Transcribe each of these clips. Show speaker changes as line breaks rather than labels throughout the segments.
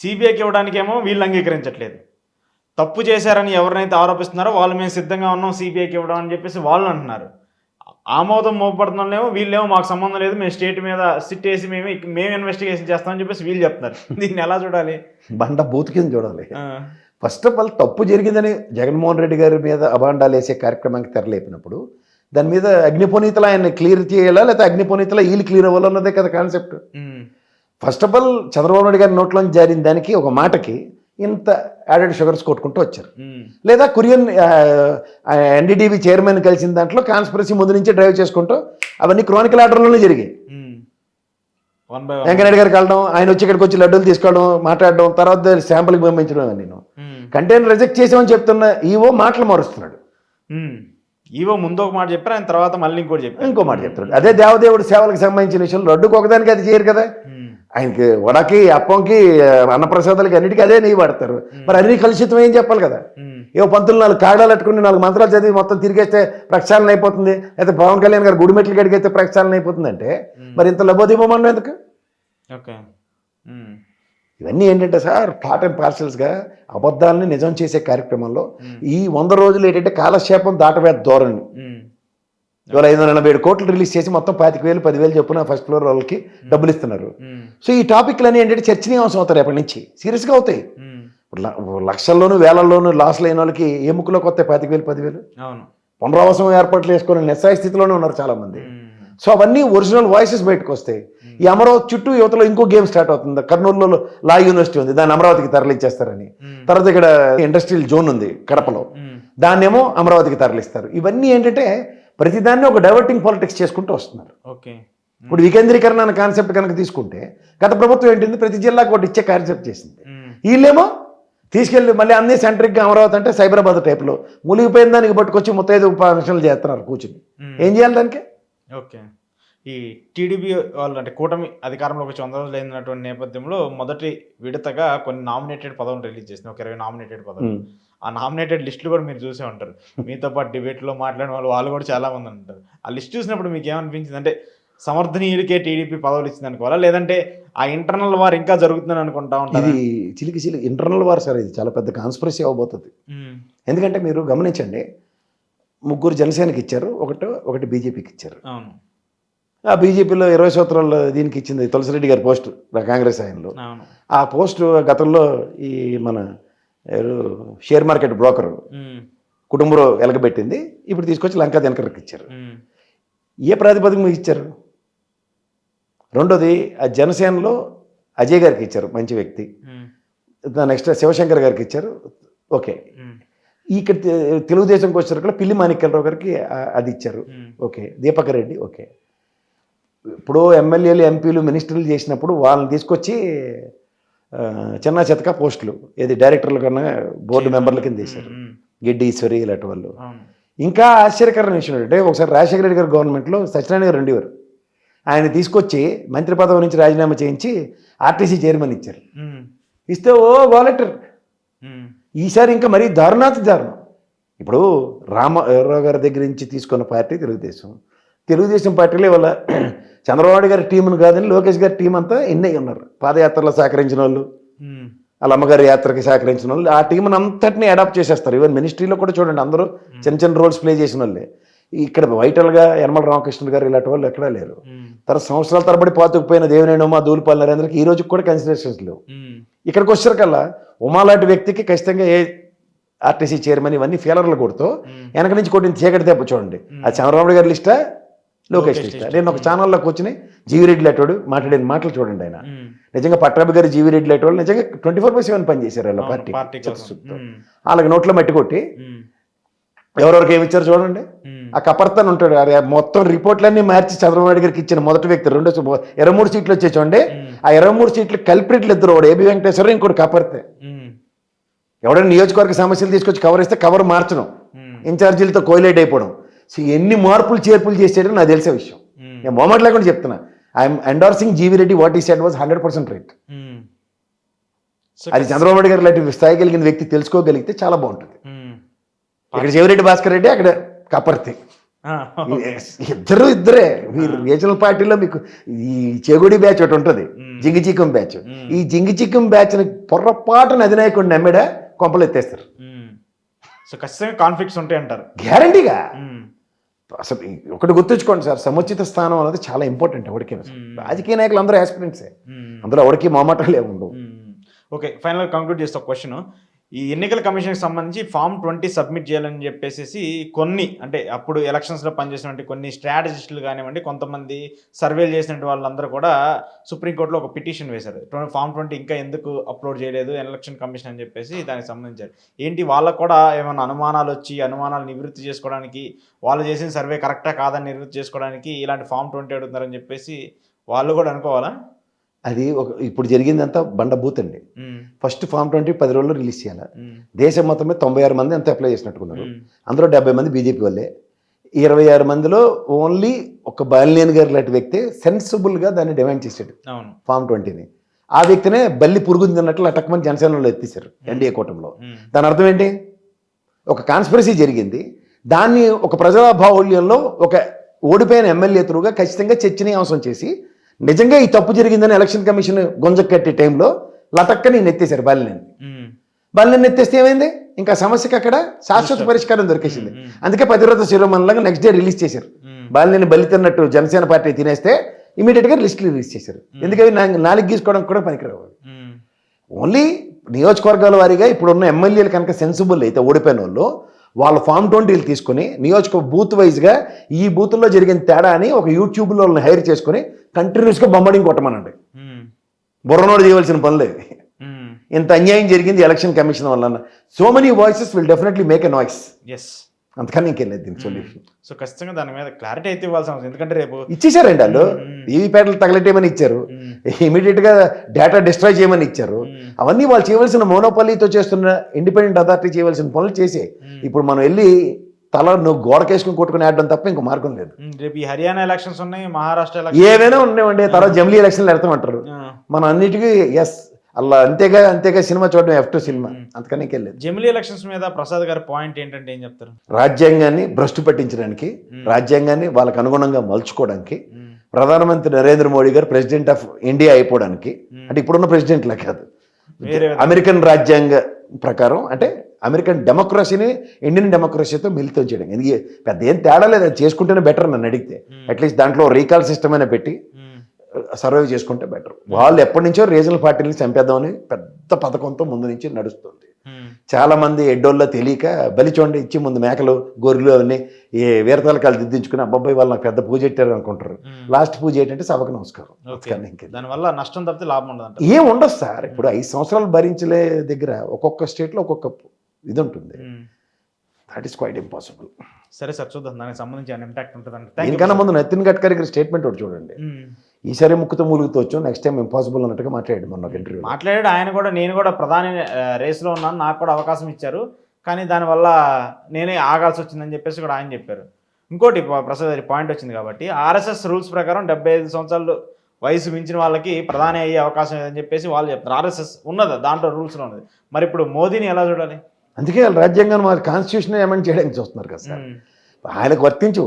సిబిఐకి ఇవ్వడానికేమో వీళ్ళు అంగీకరించట్లేదు. తప్పు చేశారని ఎవరినైతే ఆరోపిస్తున్నారో వాళ్ళు మేము సిద్ధంగా ఉన్నాం సిబిఐకి ఇవ్వడం అని చెప్పేసి వాళ్ళు అంటున్నారు. ఆమోదం మోపడుతున్నామేమో వీళ్ళేమో మాకు సంబంధం లేదు మేము స్టేట్ మీద సిట్ వేసి మేము మేము ఇన్వెస్టిగేషన్ చేస్తామని చెప్పేసి వీళ్ళు చెప్తున్నారు. దీన్ని ఎలా చూడాలి?
బండ బూత్ కింద చూడాలి. ఫస్ట్ ఆఫ్ ఆల్ తప్పు జరిగిందని జగన్మోహన్ రెడ్డి గారి మీద అభాండాలు వేసే కార్యక్రమానికి తెరలేపినప్పుడు దాని మీద అగ్నిపోనీతలు ఆయన క్లియర్ చేయాలా లేకపోతే అగ్నిపోనీతల వీళ్ళు క్లియర్ అవ్వాలన్నదే కదా concept? First of all Chandrababu Naidu గారి నోట్లోంచి జారిన దానికి ఒక మాటకి ఇంత యాడెడ్ షుగర్స్ కొట్టుకుంటూ వచ్చారు.
ఉమ్,
లేదా కొరియన్ ఎన్డీటీవీ చైర్మన్ కలిసిన దాంట్లో కాన్స్పిరసీ ముందు నుంచే డ్రైవ్ చేసుకుంటూ అవన్నీ క్రానికల్ ఆర్డర్లోనే జరిగాయి.
వన్
వెంకయ్యనాయుడు గారికి వెళ్ళడం ఆయన వచ్చి ఇక్కడికి వచ్చి లడ్డూలు తీసుకోవడం మాట్లాడడం తర్వాత శాంపుల్కి పంపించడం నేను కంటైనర్ రిజెక్ట్ చేసామని చెప్తున్న ఈవో మాటలు మారుస్తున్నాడు.
ఉమ్. ఈవో ముందు ఒక మాట చెప్పారు ఆయన తర్వాత మళ్ళీ ఇంకోటి చెప్పారు.
ఇంకో మాట చెప్తున్నాడు. అదే దేవదేవుడి సేవలకు సంబంధించిన విషయంలో లడ్డుకు ఒకదానికి అది చేయరు కదా. ఆయనకి వడకి అప్పంకి అన్నప్రసాదాలకి అన్నిటికీ అదే నెయ్యి వాడతారు. మరి అన్ని కలుషితం ఏం చెప్పాలి కదా? ఏవో పంతులు నాలుగు కాడాలు పెట్టుకుని నాలుగు మంత్రాలు చదివి మొత్తం తిరిగేస్తే ప్రక్షాళన అయిపోతుంది. అయితే పవన్ కళ్యాణ్ గారు గుడిమెట్లు గడిగైతే ప్రక్షాళన అయిపోతుంది అంటే మరి ఇంత లబోదీపమన్నం ఎందుకు?
ఓకే. ఉమ్,
ఇవన్నీ ఏంటంటే సార్ పార్ట్ అండ్ పార్సల్స్గా అబద్ధాలని నిజం చేసే కార్యక్రమంలో ఈ వంద రోజులు ఏంటంటే కాలక్షేపం దాటవేత ధోరణి. ఇవాళ ఐదు వందల ఎనభై ఏడు కోట్లు రిలీజ్ చేసి మొత్తం పాతిక వేలు పదివేలు చొప్పున ఫస్ట్ ఫ్లోర్ వాళ్ళకి డబ్బులు ఇస్తున్నారు. సో ఈ టాపిక్లన్నీ ఏంటంటే చర్చనీయాంశం అవుతారు రేపటి నుంచి. సీరియస్గా అవుతాయి. లక్షల్లోనూ వేలల్లోనూ లాస్ లేని వాళ్ళకి ఏ ముక్కులోకి వస్తాయి పాతిక వేలు పదివేలు?
అవును.
పునరావాసం ఏర్పాట్లు వేసుకొని నిస్సాయ స్థితిలోనే ఉన్నారు చాలామంది.
ఉమ్,
సో అవన్నీ ఒరిజినల్ వాయిసెస్ బయటకు వస్తాయి. ఈ అమరావతి చుట్టూ యువతలో ఇంకో గేమ్ స్టార్ట్ అవుతుంది. కర్నూలులో లా యూనివర్సిటీ ఉంది. దాన్ని అమరావతికి తరలించేస్తారని. తర్వాత ఇక్కడ ఇండస్ట్రియల్ జోన్ ఉంది కడపలో. దాన్నేమో అమరావతికి తరలిస్తారు. ఇవన్నీ ఏంటంటే ప్రతిదాన్ని ఒక డైవర్టింగ్ పాలిటిక్స్ చేసుకుంటూ వస్తున్నారు.
ఓకే.
ఇప్పుడు వికేంద్రీకరణ అనే కాన్సెప్ట్ కనుక తీసుకుంటే గత ప్రభుత్వం ఏంటింది? ప్రతి జిల్లాకు ఒకటి ఇచ్చే కాన్సెప్ట్ చేసింది. వీళ్ళేమో తీసుకెళ్ళి మళ్ళీ అన్ని సెంట్రిక్గా అమరావతి అంటే సైబరాబాద్ టైప్లో మునిగిపోయిన దానికి పట్టుకొచ్చి ముత్తైదు ఫంక్షన్లు చేస్తున్నారు కూర్చుని. ఏం చేయాలి దానికి?
ఓకే. ఈ టీడీపీ వాళ్ళు అంటే కూటమి అధికారంలోకి వచ్చి వంద రోజులు అయినటువంటి నేపథ్యంలో మొదటి విడతగా కొన్ని నామినేటెడ్ పదవులు రిలీజ్ చేసింది. ఒక ఇరవై నామినేటెడ్ పదవులు. ఆ నామినేటెడ్ లిస్టులు కూడా మీరు చూసే ఉంటారు. మీతో పాటు డిబేట్లో మాట్లాడిన వాళ్ళు వాళ్ళు కూడా చాలా మంది ఉంటారు. ఆ లిస్ట్ చూసినప్పుడు మీకు ఏమనిపించింది? అంటే సమర్థనీయులకే టీడీపీ పదవులు ఇచ్చింది అనుకోవాలా? లేదంటే ఆ ఇంటర్నల్ వార్ ఇంకా జరుగుతుందని అనుకుంటా ఉంటారు?
ఇది చిలికి చిలికి ఇంటర్నల్ వార్ సార్ ఇది. చాలా పెద్ద కాన్స్పిరసీ అవ్వబోతుంది ఎందుకంటే మీరు గమనించండి ముగ్గురు జనసేనకి ఇచ్చారు ఒకటి ఒకటి బీజేపీకి ఇచ్చారు.
అవును.
ఆ బీజేపీలో ఇరవై సంవత్సరాలు దీనికి ఇచ్చింది తులసిరెడ్డి గారి పోస్ట్ కాంగ్రెస్ ఆయనలో. ఆ పోస్ట్ గతంలో ఈ మన షేర్ మార్కెట్ బ్రోకర్. కుటుంబంలో వెలగబెట్టింది. ఇప్పుడు తీసుకొచ్చి లంకా దినకర్కి ఇచ్చారు. ఏ ప్రాతిపదిక మీకు ఇచ్చారు? రెండోది ఆ జనసేనలో అజయ్ గారికి ఇచ్చారు మంచి వ్యక్తి. నెక్స్ట్ శివశంకర్ గారికి ఇచ్చారు. ఓకే. ఇక్కడ తెలుగుదేశంకి వచ్చారు పిల్లి మాణిక్యరావు గారికి అది ఇచ్చారు. ఓకే. దీపక్ రెడ్డి ఓకే. ఇప్పుడు ఎమ్మెల్యేలు ఎంపీలు మినిస్టర్లు చేసినప్పుడు వాళ్ళని తీసుకొచ్చి చిన్న చితక పోస్టులు. ఏది డైరెక్టర్ల కన్నా బోర్డు మెంబర్ల కింద
ఉమ్,
గిడ్డి ఈశ్వరి ఇలాంటి వాళ్ళు. ఇంకా ఆశ్చర్యకరమైన విషయం ఏంటంటే ఒకసారి రాజశేఖర రెడ్డి గారి గవర్నమెంట్లో సత్యనారాయణ గారు ఉండేవారు ఆయన తీసుకొచ్చి మంత్రి పదవి నుంచి రాజీనామా చేయించి ఆర్టీసీ చైర్మన్ ఇచ్చారు. ఇస్తే ఓ వాలంటీర్. ఈసారి ఇంకా మరీ దారుణాతి దారుణం. ఇప్పుడు రామారావు గారి దగ్గర నుంచి తీసుకున్న పార్టీ తెలుగుదేశం. తెలుగుదేశం పార్టీలో ఇవాళ చంద్రబాబు గారి టీంను కాదని లోకేష్ గారి టీం అంతా ఎన్నే ఉన్నారు. పాదయాత్రలో సహకరించిన వాళ్ళు వాళ్ళ అమ్మగారి యాత్రకి సహకరించిన వాళ్ళు ఆ టీంని అంతటిని అడాప్ట్ చేసేస్తారు. ఈవెన్ మినిస్ట్రీలో కూడా చూడండి అందరూ చిన్న చిన్న రోల్స్ ప్లే చేసిన వాళ్ళే. ఇక్కడ వైటల్గా యనమల రామకృష్ణ గారు ఇలాంటి వాళ్ళు ఎక్కడా లేరు. తర్వాత సంవత్సరాల తరబడి పాతుకుపోయిన దేవినేని ఉమా దూలిపాల్ నరేంద్రకి ఈ రోజుకి కూడా కన్సిడరేషన్స్ లేవు. ఇక్కడికి వచ్చేసరికల్లా ఉమా లాంటి వ్యక్తికి ఖచ్చితంగా ఏ ఆర్టీసీ చైర్మన్ ఇవన్నీ ఫీలర్లు కొడుతూ వెనక నుంచి కొట్టిన చీకటి దెబ్బ చూడండి. అది చంద్రబాబు గారి లిస్టా? లోకేష్ లిస్టా. నేను ఒక ఛానల్లో కూర్చుని జీవిరెడ్డి లేటోడు మాట్లాడిన మాటలు చూడండి ఆయన. నిజంగా పట్టాభి గారు జీవిరెడ్డి లేటోడు నిజంగా ట్వంటీ ఫోర్ బై సెవెన్ పనిచేశారు వాళ్ళ పార్టీ. వాళ్ళకి నోట్లో మట్టి కొట్టి ఎవరెవరికి ఏమి ఇచ్చారు చూడండి? ఆ కపర్తన్ ఉంటాడు మొత్తం రిపోర్ట్లన్నీ మార్చి చంద్రబాబు నాయుడు గారికి ఇచ్చిన మొదటి వ్యక్తి. రెండో ఇరవై మూడు సీట్లు వచ్చాయి చూడండి. ఆ ఇరవై మూడు సీట్లు కల్ప్రిట్లు ఇద్దరు ఒకడు ఏబి వెంకటేశ్వర ఇంకోటి కపర్తే. ఎవడైనా నియోజకవర్గ సమస్యలు తీసుకొచ్చి కవర్ ఇస్తే కవర్ మార్చడం ఇన్ఛార్జీలతో కోయిలైట్ అయిపోవడం. సో ఎన్ని మార్పులు చేర్పులు చేసేయడం నాకు తెలిసే విషయం. నేను మొమెంట్ లేకుండా చెప్తున్నా I'm endorsing GV Reddy what he said was hundred percent right అది చంద్రబాబు నాయుడు గారు లాంటి స్థాయి కలిగిన వ్యక్తి తెలుసుకోగలిగితే చాలా బాగుంటుంది. ఇక్కడ జీవిరెడ్డి భాస్కర్ రెడ్డి అక్కడ కపర్తి. ఇద్దరు ఇద్దరే. మీరు రీజనల్ పార్టీలో మీకు ఈ చెగుడి బ్యాచ్ ఒకటి ఉంటుంది.
మ్మ్.
జింగి చిక్కం బ్యాచ్. ఈ జింగి చిక్కం బ్యాచ్ని పొర్రపాటున అధినాయకుడు నమ్మిడా కొంపలు ఎత్తేస్తారు.
సో ఖచ్చితంగా కాన్ఫ్లిక్ట్స్ ఉంటాయి అంటారు
గ్యారంటీగా. అసలు ఒకటి గుర్తుంచుకోండి సార్ సముచిత స్థానం అనేది చాలా ఇంపార్టెంట్ ఎవరికైనా. రాజకీయ నాయకులు అందరూ ఆస్పిరెంట్సే. అందులో ఎవరికి మామాటాలు ఏమి ఉండవు
ఓకే ఫైనల్ కంక్లూడ్ చేస్తే ఒక క్వశ్చన్ ఈ ఎన్నికల కమిషన్కి సంబంధించి ఫామ్ ట్వంటీ సబ్మిట్ చేయాలని చెప్పేసి కొన్ని అంటే అప్పుడు ఎలక్షన్స్లో పనిచేసినటువంటి కొన్ని స్ట్రాటజిస్టులు కానివ్వండి కొంతమంది సర్వేలు చేసినటువంటి వాళ్ళందరూ కూడా సుప్రీంకోర్టులో ఒక పిటిషన్ వేశారు. ఫామ్ ట్వంటీ ఇంకా ఎందుకు అప్లోడ్ చేయలేదు ఎలక్షన్ కమిషన్ అని చెప్పేసి దానికి సంబంధించారు. ఏంటి వాళ్ళకు కూడా ఏమైనా అనుమానాలు వచ్చి అనుమానాలు నివృత్తి చేసుకోవడానికి వాళ్ళు చేసిన సర్వే కరెక్టా కాదని నివృత్తి చేసుకోవడానికి ఇలాంటి ఫామ్ ట్వంటీ అడుగుతున్నారని చెప్పేసి వాళ్ళు కూడా అనుకోవాలా?
అది ఒక ఇప్పుడు జరిగిందంతా బండ బూత్ అండి ఫస్ట్ ఫామ్ ట్వంటీ పది రోజుల్లో రిలీజ్ చేయాలి. దేశం మొత్తం మీద తొంభై ఆరు మంది అంతా అప్లై చేసినట్టుకున్నారు. అందులో డెబ్బై మంది బీజేపీ వాళ్ళే. ఇరవై ఆరు మందిలో ఓన్లీ ఒక బాలినేని గారు లాంటి వ్యక్తి సెన్సిబుల్గా దాన్ని డిమాండ్ చేశాడు ఫామ్ ట్వంటీని. ఆ వ్యక్తినే బల్లి పురుగుంది అన్నట్లు అటకమని జనసేనలో ఎత్తేసారు ఎన్డీఏ కూటమిలో. దాని అర్థం ఏంటి? ఒక కాన్స్పిరసీ జరిగింది. దాన్ని ఒక ప్రజా బాహుళ్యంలో ఒక ఓడిపోయిన ఎమ్మెల్యే త్రూగా ఖచ్చితంగా చర్చనీయాంశం చేసి నిజంగా ఈ తప్పు జరిగిందని ఎలక్షన్ కమిషన్ గుంజ కట్టే టైంలో లటక్కని నెత్తేశారు బాలినేని
ఉమ్,
బాలినేని నెత్తేస్తే ఏమైంది? ఇంకా సమస్యకి అక్కడ శాశ్వత పరిష్కారం దొరికేసింది. అందుకే పతివ్రత శిరోమణిలాగా నెక్స్ట్ డే రిలీజ్ చేశారు. బాలినేని బలి తిన్నట్టు జనసేన పార్టీ తినేస్తే ఇమీడియట్గా లిస్ట్ రిలీజ్ చేశారు. ఎందుకని నా- నాలుగు గీసుకోవడానికి కూడా పనికిరావు. ఓన్లీ నియోజకవర్గాల వారీగా ఇప్పుడున్న ఎమ్మెల్యేలు కనుక సెన్సిబుల్ అయితే ఓడిపోయిన వాళ్ళు వాళ్ళ ఫామ్ ట్వంటీలు తీసుకొని నియోజక బూత్ వైజ్గా ఈ బూత్లో జరిగిన తేడా అని ఒక యూట్యూబ్లో వాళ్ళని హైర్ చేసుకొని కంటిన్యూస్గా బొమ్మడింగ్ కొట్టమనండి. బుర్రనోడు చేయవలసిన పనులే. ఇంత అన్యాయం జరిగింది ఎలక్షన్ కమిషన్ వల్ల so many voices will definitely make a noise
yes
అంతకన్నా ఇంకెళ్ళలేదు దీనికి సొల్యూషన్
సో ఖచ్చితంగా దాని మీద క్లారిటీ అయితే ఇవ్వాల్సిన అవసరం. ఎందుకంటే రేపు
ఇచ్చేసారండి వాళ్ళు.
మ్మ్.
వీవీప్యాట్లు తగలెట్టేయమని ఇచ్చారు. ఇమీడియట్గా డేటా డిస్ట్రాయ్ చేయమని ఇచ్చారు. అవన్నీ వాళ్ళు చేయవలసిన మోనోపల్లీతో చేస్తున్న ఇండిపెండెంట్ అథారిటీ చేయవలసిన పనులు చేసే. ఇప్పుడు మనం వెళ్ళి తల నువ్వు గోడకేసుకుని కొట్టుకుని ఆడడం తప్ప ఇంకో మార్గం లేదు.
రేపు ఈ హర్యానా ఎలక్షన్స్ ఉన్నాయి మహారాష్ట్ర
ఏవైనా ఉన్నాయండి తర్వాత జమిలీ ఎలక్షన్లు పెడతామంటారు. మనం అన్నిటికీ ఎస్ అలా అంతేగా అంతేగా సినిమా చూడడం ఎఫ్ టూ సినిమా. అంతకని ఇంకెళ్ళలేదు
జమిలీ ఎలక్షన్స్ మీద ప్రసాద్ గారి పాయింట్ ఏంటంటే ఏం చెప్తారు?
రాజ్యాంగాన్ని భ్రష్టు పట్టించడానికి రాజ్యాంగాన్ని వాళ్ళకు అనుగుణంగా మలుచుకోవడానికి ప్రధానమంత్రి నరేంద్ర మోడీ గారు ప్రెసిడెంట్ ఆఫ్ ఇండియా అయిపోవడానికి అంటే ఇప్పుడున్న ప్రెసిడెంట్లా కాదు. అమెరికన్ రాజ్యాంగ ప్రకారం అంటే అమెరికన్ డెమోక్రసీని ఇండియన్ డెమోక్రసీతో మిళితం చేయడం. ఇది పెద్ద ఏం తేడా లేదు అది చేసుకుంటేనే బెటర్ నన్ను అడిగితే. అట్లీస్ట్ దాంట్లో రీకాల్ సిస్టమ్ అయినా పెట్టి సర్వైవ్ చేసుకుంటే బెటర్ వాళ్ళు ఎప్పటి నుంచో రీజనల్ పార్టీని చంపేద్దామని పెద్ద పథకంతో ముందు నుంచి నడుస్తుంది. చాలా మంది ఎడ్డోళ్ళ తెలియక బలి చూడండి ఇచ్చి ముందు మేకలు గొర్రెలు అవన్నీ ఏ వీరతలకాలు దిద్దించుకుని అబ్బాయి వాళ్ళు నాకు పెద్ద పూజ పెట్టారు అనుకుంటారు. లాస్ట్ పూజ ఏంటంటే సభకు నమస్కారం.
దానివల్ల నష్టం తప్పితే లాభం ఉండదు
ఏం ఉండదు సార్. ఇప్పుడు ఐదు సంవత్సరాలు భరించలే దగ్గర ఒక్కొక్క స్టేట్లో ఒక్కొక్క ఇది ఉంటుంది దట్ ఈస్ క్వైట్ ఇంపాసిబుల్
సరే సార్ చూద్దాం. దానికి సంబంధించి ఇంపాక్ట్ ఉంటుంది
దీనికన్నా ముందు నితిన్ గడ్కరీ గారి స్టేట్మెంట్ ఒకటి చూడండి. ఈసారి ముక్కుతో మూలుగుతోవచ్చు నెక్స్ట్ టైం ఇంపాసిబుల్ అన్నట్టుగా మాట్లాడాడు మొన్న ఇంటర్వ్యూ
మాట్లాడాడు ఆయన కూడా నేను కూడా ప్రధాని రేసులో ఉన్నాను నాకు కూడా అవకాశం ఇచ్చారు. కానీ దానివల్ల నేనే ఆగాల్సి వచ్చిందని చెప్పేసి కూడా ఆయన చెప్పారు. ఇంకోటి ప్రసాద్ గారి పాయింట్ వచ్చింది కాబట్టి ఆర్ఎస్ఎస్ రూల్స్ ప్రకారం డెబ్బై ఐదు సంవత్సరాలు వయసు మించిన వాళ్ళకి ప్రధాని అయ్యే అవకాశం లేదని చెప్పేసి వాళ్ళు చెప్తారు ఆర్ఎస్ఎస్ ఉన్నదా? దాంట్లో రూల్స్లో ఉన్నది. మరి ఇప్పుడు మోదీని ఎలా చూడాలి?
అందుకే వాళ్ళు రాజ్యాంగాన్ని మరి కాన్స్టిట్యూషన్ అమెండ్ చేయడానికి చూస్తున్నారు కదా సార్. ఆయనకు వర్తించు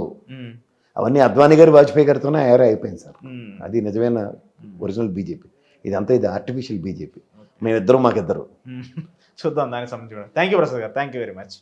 అవన్నీ అద్వానీ గారు వాజ్పేయి గారితోనే ఏరే అయిపోయింది సార్. అది నిజమైన ఒరిజినల్ బీజేపీ ఇదంతా ఇది ఆర్టిఫిషియల్ బీజేపీ మేమిద్దరం మాకిద్దరు.
చూద్దాం దానికి సంబంధించి థ్యాంక్ యూ ప్రసాద్ గారు. Thank you very much